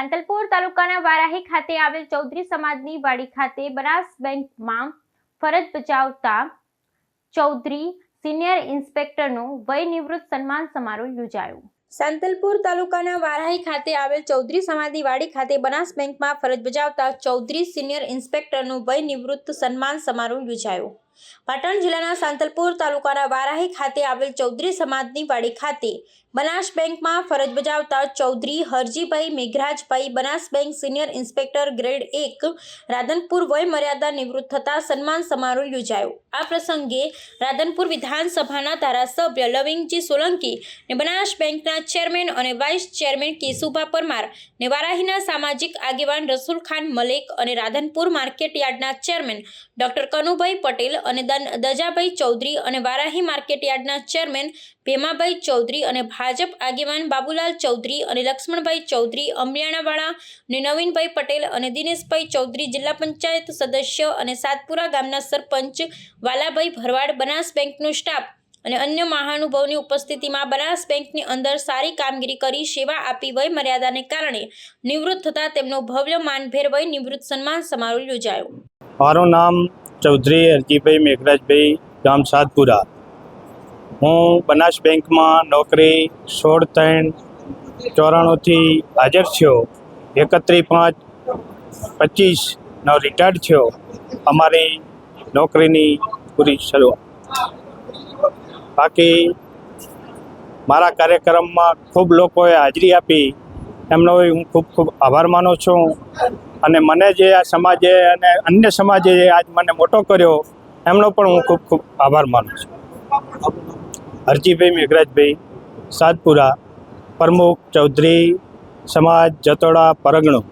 સાંતલપુર તાલુકાના વારાહી ખાતે આવેલ ચૌધરી સમાજની વાડી ખાતે બનાસ બેંકમાં ફરજ બજાવતા ચૌધરી સિનિયર ઇન્સ્પેક્ટરનો વય નિવૃત્ત સન્માન સમારોહ યોજાયો. સાંતલપુર તાલુકાના વારાહી ખાતે આવેલ ચૌધરી સમાજની વાડી ખાતે બનાસ બેંકમાં ફરજ બજાવતા ચૌધરી સિનિયર ઇન્સ્પેક્ટરનો વય નિવૃત્ત સન્માન સમારોહ યોજાયો. પાટણ જિલ્લાના સાંતલપુર તાલુકાના વારાહી ખાતે આવેલ ચૌધરી સમાજની વાડી ખાતે બનાસ બેંકમાં ફરજ બજાવતા Chaudhary Harjibhai Megharajbhai Banas bank senior inspector grade એક રાધનપુર વય મર્યાદા નિવૃત્ત થતા સન્માન સમારોહ યોજાયો. આ પ્રસંગે રાધનપુર વિધાનસભાના ધારાસભ્ય લવિંગજી સોલંકી ને બનાસ બેંકના ચેરમેન અને વાઇસ ચેરમેન કેશુભા પરમાર ને વારાહીના સામાજિક આગેવાન રસુલ ખાન મલેક અને રાધનપુર માર્કેટ યાર્ડના ચેરમેન ડોક્ટર કનુભાઈ પટેલ અને દજાભાઈ ચૌધરી અને વારાહી માર્કેટ યાર્ડના ચેરમેન ભેમાભાઈ ચૌધરી અને ભાજપ આગેવાન બાબુલાલ ચૌધરી અને લક્ષ્મણભાઈ ચૌધરી અમરિયાણાવાળા અને નવીનભાઈ પટેલ અને દિનેશભાઈ ચૌધરી જિલ્લા પંચાયત સદસ્ય અને સાતપુરા ગામના સરપંચ વાલાભાઈ ભરવાડ બનાસ બેંકનો સ્ટાફ અને અન્ય મહાનુભાવની ઉપસ્થિતિમાં બનાસ બેંકની અંદર સારી કામગીરી કરી, સેવા આપી વય મર્યાદાને કારણે નિવૃત્ત થતા તેમનો ભવ્ય માનભેર વય નિવૃત્ત સન્માન સમારોહ યોજાયો. મારું નામ ચૌધરી હરજીભાઈ મેઘરાજભાઈ ગામ સાતપુરા. હું બનાસ બેંકમાં નોકરી સોળ ત્રણ ચોરાણુંથી હાજર થયો. એકત્રીસ પાંચ પચીસનો રિટાયર્ડ થયો. અમારી નોકરીની પૂરી શરૂઆત. બાકી મારા કાર્યક્રમમાં ખૂબ લોકોએ હાજરી આપી. એમનો હું ખૂબ ખૂબ આભાર માનું છું. અને મને જે આ સમાજે અને અન્ય સમાજે આજ મને મોટો કર્યો, એમનો પણ હું ખૂબ ખૂબ આભાર માનું છું. હરજીભાઈ મેઘરાજભાઈ, સાતપુરા પ્રમુખ ચૌધરી સમાજ જતોડા પરગણું.